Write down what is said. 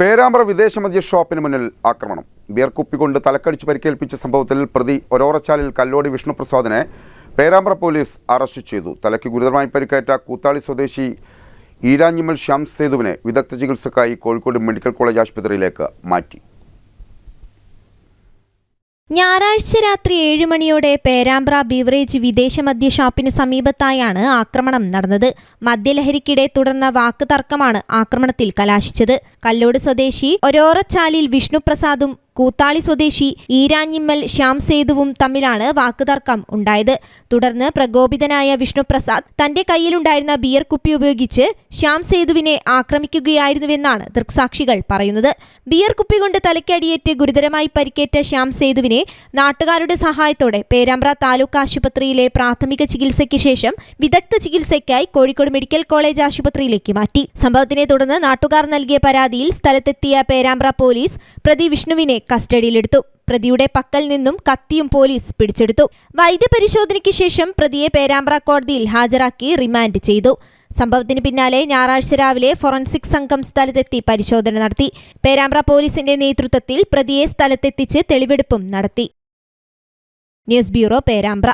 പേരാമ്പ്ര വിദേശമദ്യ ഷോപ്പിന് മുന്നിൽ ആക്രമണം. ബിയർ തലക്കടിച്ച് പരിക്കേൽപ്പിച്ച സംഭവത്തിൽ പ്രതി ഒരോറച്ചാലിൽ കല്ലോടി വിഷ്ണുപ്രസാദിനെ പേരാമ്പ്ര പോലീസ് അറസ്റ്റ് ചെയ്തു. തലയ്ക്ക് ഗുരുതരമായി പരിക്കേറ്റ കൂത്താളി സ്വദേശി ഈരാഞ്ഞിമൽ ശ്യാം സേതുവിനെ വിദഗ്ധ ചികിത്സക്കായി കോഴിക്കോട് മെഡിക്കൽ കോളേജ് ആശുപത്രിയിലേക്ക് മാറ്റി. ഞായറാഴ്ച രാത്രി ഏഴ് മണിയോടെ പേരാമ്പ്ര ബീവറേജ് വിദേശ മദ്യ ഷാപ്പിന് സമീപത്തായാണ് ആക്രമണം നടന്നത്. മദ്യലഹരിക്കിടെ തുടർന്ന വാക്കുതർക്കമാണ് ആക്രമണത്തിൽ കലാശിച്ചത്. കല്ലോട് സ്വദേശി ഒരോറച്ചാലിൽ വിഷ്ണുപ്രസാദും കൂത്താളി സ്വദേശി ഈരാഞ്ഞിമ്മൽ ശ്യാം സേതുവും തമ്മിലാണ് വാക്കുതർക്കം ഉണ്ടായത്. തുടർന്ന് പ്രകോപിതനായ വിഷ്ണുപ്രസാദ് തന്റെ കയ്യിലുണ്ടായിരുന്ന ബിയർ കുപ്പി ഉപയോഗിച്ച് ശ്യാം സേതുവിനെ ആക്രമിക്കുകയായിരുന്നുവെന്നാണ് ദൃക്സാക്ഷികൾ പറയുന്നത്. ബിയർ കുപ്പി കൊണ്ട് തലയ്ക്കടിയേറ്റ് ഗുരുതരമായി പരിക്കേറ്റ ശ്യാം സേതുവിനെ നാട്ടുകാരുടെ സഹായത്തോടെ പേരാമ്പ്ര താലൂക്ക് ആശുപത്രിയിലെ പ്രാഥമിക ചികിത്സയ്ക്ക് ശേഷം വിദഗ്ധ ചികിത്സയ്ക്കായി കോഴിക്കോട് മെഡിക്കൽ കോളേജ് ആശുപത്രിയിലേക്ക് മാറ്റി. സംഭവത്തിനെ തുടർന്ന് നാട്ടുകാർ നൽകിയ പരാതിയിൽ സ്ഥലത്തെത്തിയ പേരാമ്പ്ര പോലീസ് പ്രതി വിഷ്ണുവിനെ കസ്റ്റഡിയിലെടുത്തു. പ്രതിയുടെ പക്കൽ നിന്നും കത്തിയും പോലീസ് പിടിച്ചെടുത്തു. വൈദ്യപരിശോധനയ്ക്ക് ശേഷം പ്രതിയെ പേരാമ്പ്ര കോടതിയിൽ ഹാജരാക്കി റിമാൻഡ് ചെയ്തു. സംഭവത്തിന് പിന്നാലെ ഞായറാഴ്ച രാവിലെ ഫോറൻസിക് സംഘം സ്ഥലത്തെത്തി പരിശോധന നടത്തി. പേരാമ്പ്ര പോലീസിന്റെ നേതൃത്വത്തിൽ പ്രതിയെ സ്ഥലത്തെത്തിച്ച് തെളിവെടുപ്പും നടത്തി. News bureau Perambra.